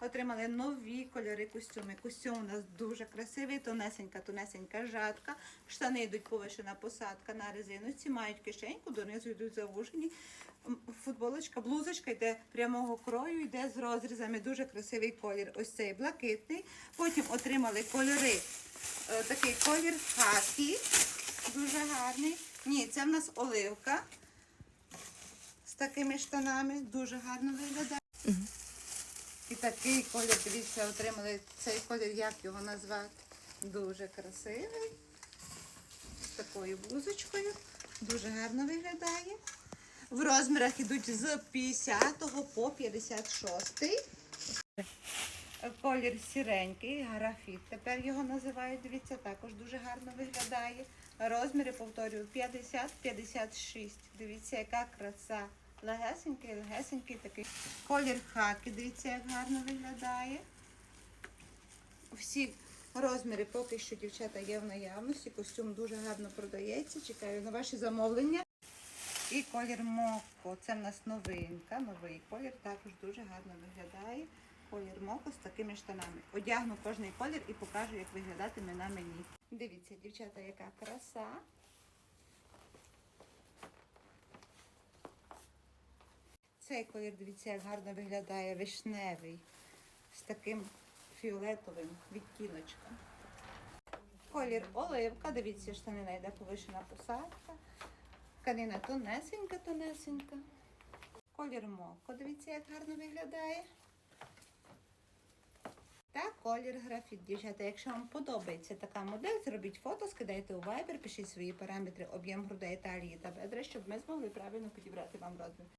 Отримали нові кольори костюми. Костюм у нас дуже красивий, тонесенька, тонесенька жатка. Штани йдуть повишена посадка на резиночці, мають кишеньку, донизу йдуть завужені. Футболочка, блузочка йде прямого крою, йде з розрізами. Дуже красивий колір. Ось цей блакитний. Потім отримали кольори. е, Такий колір хакі, дуже гарний. Ні, це в нас оливка з такими штанами. Дуже гарно виглядає. Такий колір, дивіться, отримали цей колір, як його назвати. Дуже красивий. З такою блузочкою. Дуже гарно виглядає. В розмірах ідуть з 50 по 56. Колір сіренький, графіт. Тепер його називають. Дивіться, також дуже гарно виглядає. Розміри, повторюю, 50-56. Дивіться, яка краса. Легесенький, легесенький такий. Колір хаки, дивіться, як гарно виглядає. Всі розміри поки що дівчата є в наявності. Костюм дуже гарно продається. Чекаю на ваші замовлення. І колір моко. Це в нас новинка, новий колір, також дуже гарно виглядає. Колір моко з такими штанами. Одягну кожний колір і покажу, як виглядатиме на мені. Дивіться, дівчата, яка краса. Цей колір, дивіться, як гарно виглядає вишневий з таким фіолетовим відтіночком. Колір оливка, дивіться, штанина йде повишена посадка. Тканина тонесенька, тонесенька. Колір моко, дивіться, як гарно виглядає. Та колір графіт. Дівчата, якщо вам подобається така модель, зробіть фото, скидайте у Viber, пишіть свої параметри, об'єм грудей, талії та бедра, щоб ми змогли правильно підібрати вам розмір.